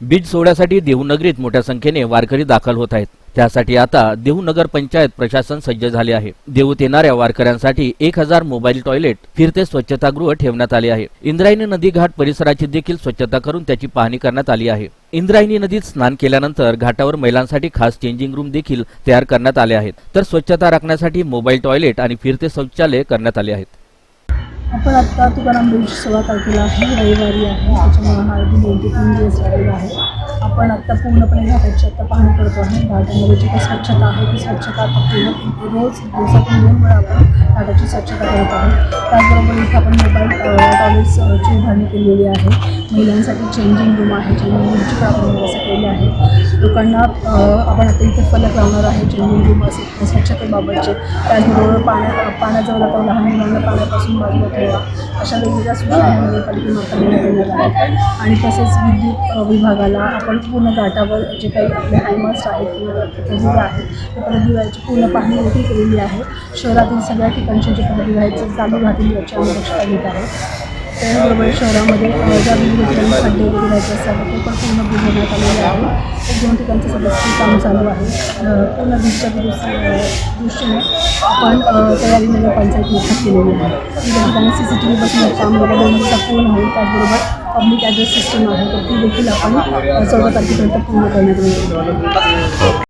बीज सोहळ्यासाठी देहूनगरीत मोठ्या संख्येने वारकरी दाखल होत आहेत. त्यासाठी आता देहू नगर पंचायत प्रशासन सज्ज झाले आहे. देहूत येणाऱ्या वारकऱ्यांसाठी एक हजार मोबाईल टॉयलेट फिरते स्वच्छतागृह ठेवण्यात आले आहे. इंद्रायणी नदी घाट परिसराची देखील स्वच्छता करून त्याची पाहणी करण्यात आली आहे. इंद्रायणी नदीत स्नान केल्यानंतर घाटावर महिलांसाठी खास चेंजिंग रूम देखील तयार करण्यात आले आहेत. तर स्वच्छता राखण्यासाठी मोबाईल टॉयलेट आणि फिरते शौचालय करण्यात आले आहेत. पण आत्ता तुकाराम बीच सोळा तारखेला आहे रविवारी आहे. त्याच्यामुळे हा अगदी दोन ते तीन दिवस झालेला आहे. आपण आत्ता पूर्णपणे घाटाची आत्ता पाहणी करतो आहे. घाटामध्ये जी काही स्वच्छता आहे ती स्वच्छता आता पूर्ण रोज दिवसातून दोन वेळा आपण घाटाची स्वच्छता करत आहोत त्याचबरोबर इथं आपण मोबाईल टॉयलेट्सची उभारणी केलेली आहे. महिलांसाठी चेंजिंग रूम आहे. चेंजिंग रूमची आपण व्यवस्था केलेली आहे. लोकांना आपण आता इथे फलक लावणार आहे. चेंजिंग रूम असे स्वच्छतेबाबतचे. त्याचबरोबर पाण्या पाण्याजवळ आपण लहान मुलांना पाण्यापासून बाजूला ठेवा. अशा वेगवेगळ्या सूचना नगरपालिकेमार्फत देण्यात येणार आहेत. आणि तसेच विद्युत विभागाला आपण पूर्ण घाटावर जे काही आपले टायमर्स आहेत किंवा आहेत ते पूर्ण पाहणी देखील केलेली आहे. शहरातील सगळ्या ठिकाणी जे पदविवाहाचे चालू राहतील याची आम्ही दक्षता घेत आहोत त्याचबरोबर शहरामध्ये ज्या विविध खड्डे वगैरे राहायचे असतात ते पण पूर्ण बुजवण्यात आलेले आहे. एक दोन ठिकाणचं सदस्य काम चालू आहे. पूर्ण बीचच्या दुरुस्ती दृष्टीने आपण अ, तयारी नगरपंचायत मोठ्यात केलेली आहे. त्या ठिकाणी सी सी टी व्ही बसण्याचं काम वगैरे म्हणजे दोन दिवसात पूर्ण होईल त्याचबरोबर पब्लिक ॲड्रेस सिस्टम आहे. तर ती देखील आपण चौदा तारखेपर्यंत पूर्ण करण्यात येईल.